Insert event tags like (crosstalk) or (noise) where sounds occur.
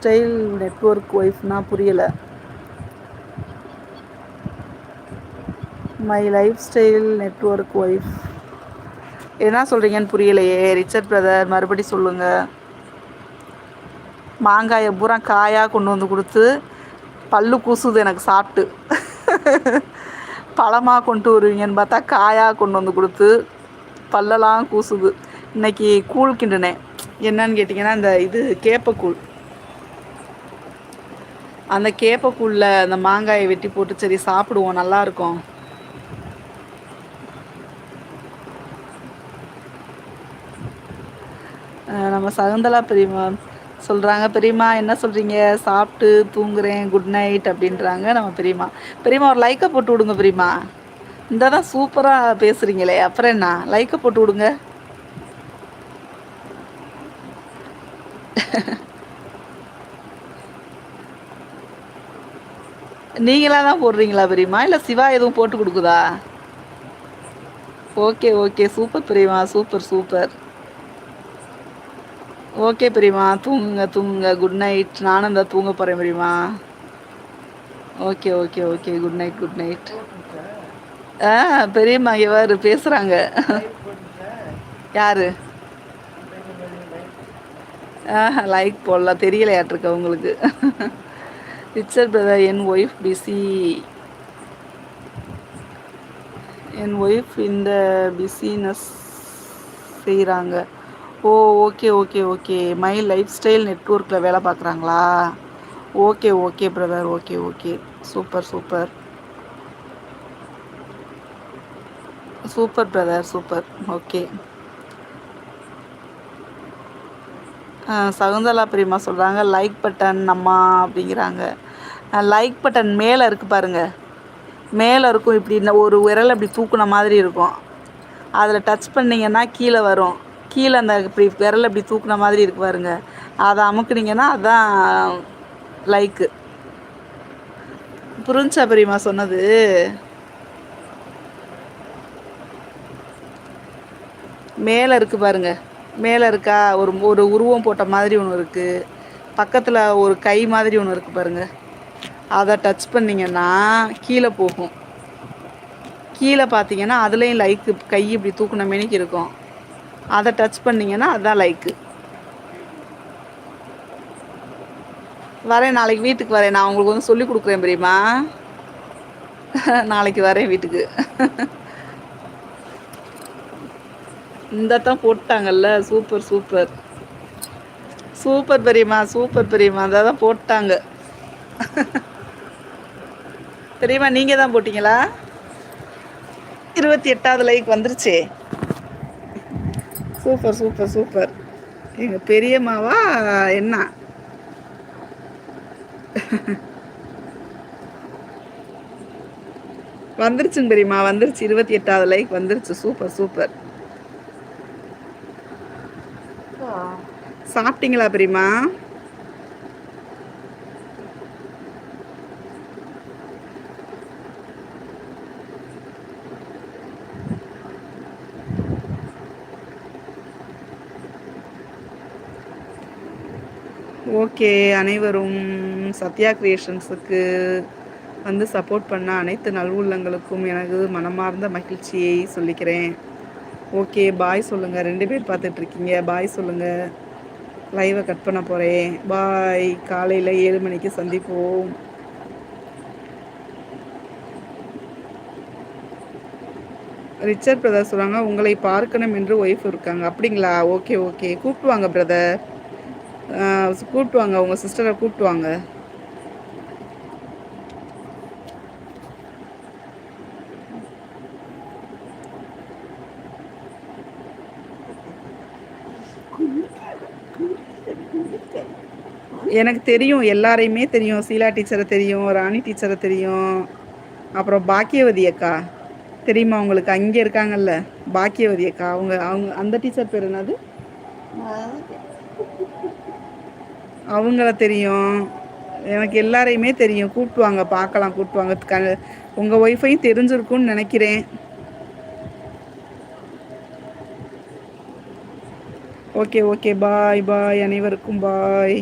Style network ஒய்ஃப்னா புரியலை. My life style network wife. என்ன சொல்கிறீங்கன்னு புரியலையே. ரிச்சர்ட் பிரதர் மறுபடி சொல்லுங்கள் மாங்காயை பூரா காயாக கொண்டு வந்து கொடுத்து பல்லு கூசுது எனக்கு சாப்பிட்டு. பழமாக கொண்டு வருவீங்கன்னு பார்த்தா காயாக கொண்டு வந்து கொடுத்து பல்லெல்லாம் கூசுது. இன்றைக்கி கூழ் கிண்டுனேன். என்னன்னு கேட்டிங்கன்னா இந்த இது கேப்பக்கூழ். அந்த கேப்பைக்குள்ளே அந்த மாங்காயை வெட்டி போட்டு சரி சாப்பிடுவோம் நல்லாயிருக்கும். நம்ம சகுந்தலா பெரியம்மா சொல்கிறாங்க பெரியம்மா என்ன சொல்கிறீங்க சாப்பிட்டு தூங்குறேன் குட் நைட் அப்படின்றாங்க நம்ம பெரியம்மா. பெரியம்மா ஒரு லைக்கை போட்டு விடுங்க பெரியம்மா. இந்த தான் சூப்பராக பேசுகிறீங்களே அப்புறம் என்ன? லைக்கை போட்டு விடுங்க. நீங்களாக தான் போடுறீங்களா பெரியம்மா இல்லை சிவா எதுவும் போட்டு கொடுக்குதா? Okay okay. சூப்பர் பெரியம்மா சூப்பர் சூப்பர். ஓகே பெரியம்மா தூங்குங்க தூங்குங்க. குட் நைட் நானும் தான் தூங்க போகிறேன் பெரியம்மா okay okay okay. Good night good night ஆ பெரியம்மா எவ்வாறு பேசுகிறாங்க யார்? ஆ லைக் போடலாம். தெரியலையாட்டிருக்க உங்களுக்கு ரிச்சர்ட் பிரதர் என் ஒய்ஃப் பிஸி என் ஒய்ஃப் இந்த பிஸினஸ் செய்கிறாங்க ஓ okay okay okay my life style நெட்ஒர்க்கில் வேலை பார்க்குறாங்களா? Okay okay brother okay okay super super super brother super okay Shakuntala பிரியமா சொல்கிறாங்க லைக் பட்டன் அம்மா அப்படிங்கிறாங்க. லைக் பட்டன் மேலே இருக்குது பாருங்கள் மேலே இருக்கும் இப்படி ஒரு விரல் அப்படி தூக்குன மாதிரி இருக்கும். அதில் டச் பண்ணிங்கன்னா கீழே வரும். கீழே அந்த இப்படி விரல் அப்படி தூக்குன மாதிரி இருக்கு பாருங்க. அதை அமுக்குனீங்கன்னா அதுதான் லைக்கு புரிஞ்சா பெரியம்மா சொன்னது? மேலே இருக்குது பாருங்கள் மேலே இருக்கா ஒரு ஒரு உருவம் போட்ட மாதிரி ஒன்று இருக்குது பக்கத்தில் ஒரு கை மாதிரி ஒன்று இருக்குது பாருங்கள் அதை டச் பண்ணிங்கன்னா கீழே போகும். கீழே பார்த்தீங்கன்னா அதுலேயும் லைக்கு கை இப்படி தூக்கின மேனிக்கு இருக்கும். அதை டச் பண்ணிங்கன்னா அதுதான் லைக்கு வரேன் நாளைக்கு வீட்டுக்கு வரேன். நான் உங்களுக்கு வந்து சொல்லி கொடுக்குறேன் பிரியமா (laughs) நாளைக்கு வரேன் வீட்டுக்கு. (laughs) இந்த தான் போட்டாங்கல்ல சூப்பர் சூப்பர் சூப்பர் பெரியம்மா சூப்பர் பெரியம்மா அதை தான் போட்டாங்க. (laughs) பெரியம்மா நீங்கள் தான் போட்டிங்களா? இருபத்தி எட்டாவது லைக் வந்துருச்சு. சூப்பர் சூப்பர் சூப்பர் எங்கள் பெரியம்மாவா என்ன? (laughs) வந்துருச்சுங்க பெரியம்மா வந்துருச்சு. இருபத்தி எட்டாவது லைக் வந்துருச்சு. சூப்பர் சூப்பர் சாப்பிட்டீங்களா பிரிமா? ஓகே அனைவரும் சத்யா கிரியேஷன்ஸுக்கு வந்து சப்போர்ட் பண்ண அனைத்து நல்வுள்ளங்களுக்கும் எனது மனமார்ந்த மகிழ்ச்சியை சொல்லிக்கிறேன். ஓகே பாய் சொல்லுங்கள் ரெண்டு பேர் பார்த்துட்ருக்கீங்க. பாய் சொல்லுங்கள் லைவை கட் பண்ண போகிறேன் பாய் காலையில் ஏழு மணிக்கு சந்திப்போம். ரிச்சர்ட் பிரதர் சொல்கிறாங்க உங்களை பார்க்கணும் என்று ஒய்ஃப் இருக்காங்க. அப்படிங்களா? Okay okay. கூப்பிட்டு வாங்க பிரதர். கூப்பிட்டு வாங்க. உங்கள் சிஸ்டரை கூப்பிட்டு வாங்க. எனக்கு தெரியும் எல்லாரையுமே தெரியும். சீலா டீச்சரை தெரியும் ராணி டீச்சரை தெரியும். அப்புறம் பாக்கியவதி அக்கா. தெரியுமா உங்களுக்கு? அங்கே இருக்காங்கல்ல பாக்கியவதி அக்கா. அவங்க அவங்க அந்த டீச்சர் பேர் என்னது? அவங்கள தெரியும். எனக்கு எல்லாரையுமே தெரியும். கூப்பிட்டு வாங்க பார்க்கலாம் கூப்பிட்டுவாங்க வாங்க. உங்கள் ஒய்ஃபையும் தெரிஞ்சிருக்கும்னு நினைக்கிறேன். ஓகே ஓகே பாய் பாய் அனைவருக்கும் பாய்